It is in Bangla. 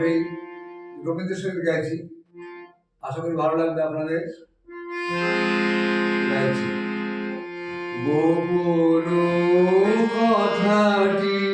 তবেই রবীন্দ্রসঙ্গীত গাইছি। আশা করি ভালো লাগবে আপনাদের। গাইছি। গোপন কথাটি